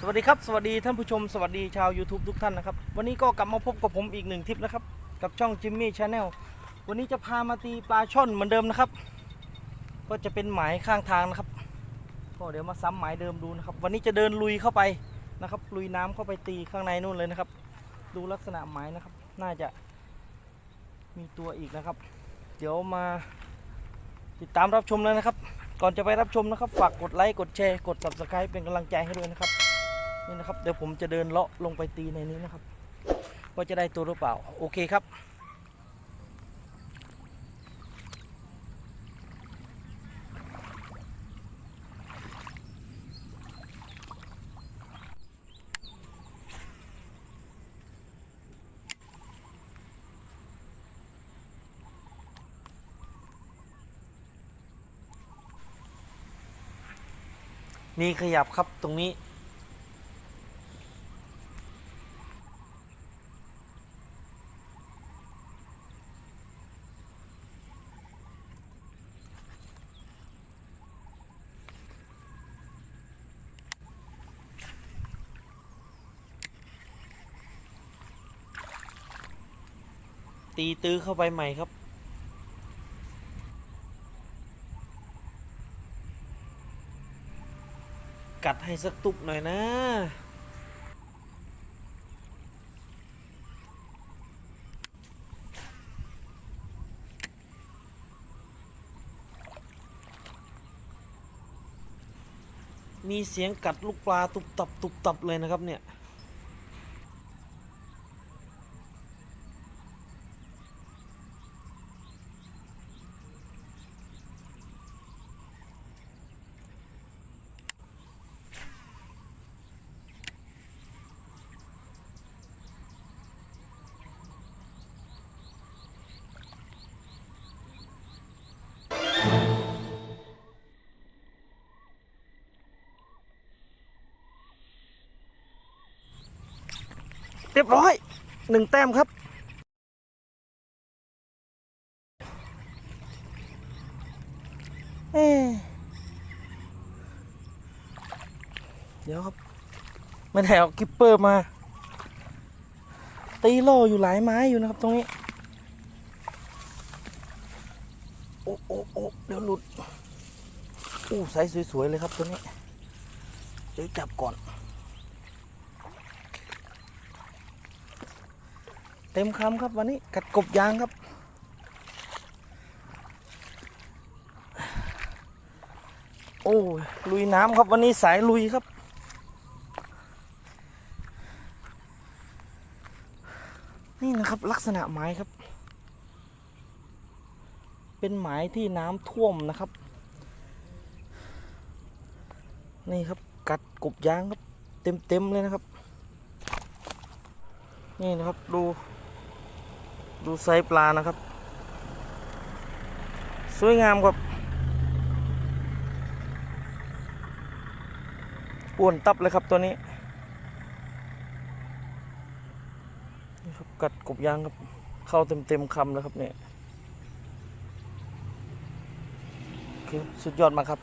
สวัสดีครับสวัสดีท่านผู้ชมสวัสดีชาว YouTube ทุกท่านนะครับ วันนี้ก็กลับมาพบกับผมอีกหนึ่งทริปนะครับ กับช่องจิมมี่ชาแนลวันนี้จะพามาตีปลาช่อนเหมือนเดิมนะครับ ก็จะเป็นหมายข้างทางนะครับ ก็เดี๋ยวมาซ้ำหมายเดิมดูนะครับ วันนี้จะเดินลุยเข้าไปนะครับ ลุยน้ำเข้าไปตีข้างในนู่นเลยนะครับ ดูลักษณะหมายนะครับ น่าจะมีตัวอีกนะครับ เดี๋ยวมาติดตามรับชมเลยนะครับ ก่อนจะไปรับชมนะครับ ฝากกดไลค์กดแชร์กด subscribe เป็นกำลังใจให้ด้วยนะครับ นี่นะครับเดี๋ยวผมจะเดินเลาะลงไปตีในนี้นะครับ ว่าจะได้ตัวหรือเปล่า โอเคครับมีขยับครับตรงนี้ ตีตื้อเข้าไปใหม่ครับ กัดให้สักตุกหน่อยนะมีเสียงกัดลูกปลาตุบตับตุบตับเลยนะครับเนี่ย เรียบร้อยหนึ่งแต้มครับ เอ๊เดี๋ยวครับ ไม่ได้เอากิปเปอร์มา ตีโลอยู่หลายไม้อยู่นะครับตรงนี้ โอ้โอ้โอ้เดี๋ยวหลุดอู้ไซส์สวย ๆ เลยครับตัวนี้ เดี๋ยวจับก่อน เต็มคำครับวันนี้กัดกบยางครับ โอ้ยลุยน้ำครับวันนี้สายลุยครับ นี่นะครับลักษณะไม้ครับ เป็นไม้ที่น้ำท่วมนะครับ นี่ครับกัดกบยางครับ เต็มๆเลยนะครับ นี่นะครับดู ดูไซส์ปลานะครับ สวยงามครับอ้วนตับเลยครับตัวนี้นี่ครับกัดกบยางครับ เข้าเต็มเต็มคำแล้วครับเนี่ยโอเคสุดยอดมากครับ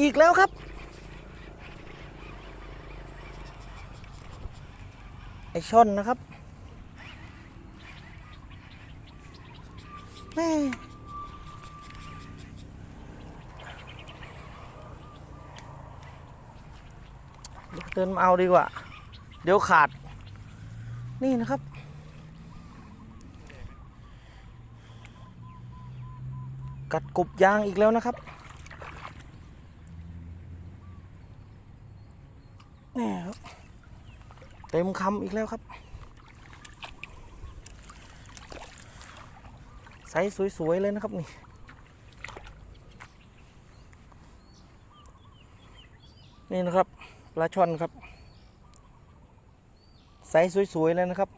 อีกแล้วครับ ไอช่อนนะครับแม่เดินมาเอาดีกว่า เดี๋ยวขาด นี่นะครับ กัดกบยางอีกแล้วนะครับ นี่ครับเต็มคำอีกแล้วครับ ไซส์สวย ๆ เลยนะครับนี่นี่นะครับปลาช่อนครับ ไซส์สวย ๆ เลยนะครับ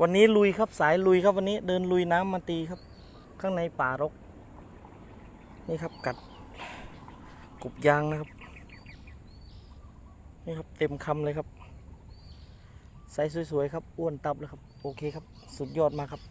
วันนี้ลุยครับสายลุยครับวันนี้เดินลุยน้ำมาตีครับ ข้างในป่ารก นี่ครับกัด กบยางนะครับ นี่ครับเต็มคำเลยครับไซส์สวยๆครับ อ้วนตับเลยครับ โอเคครับ สุดยอดมากครับ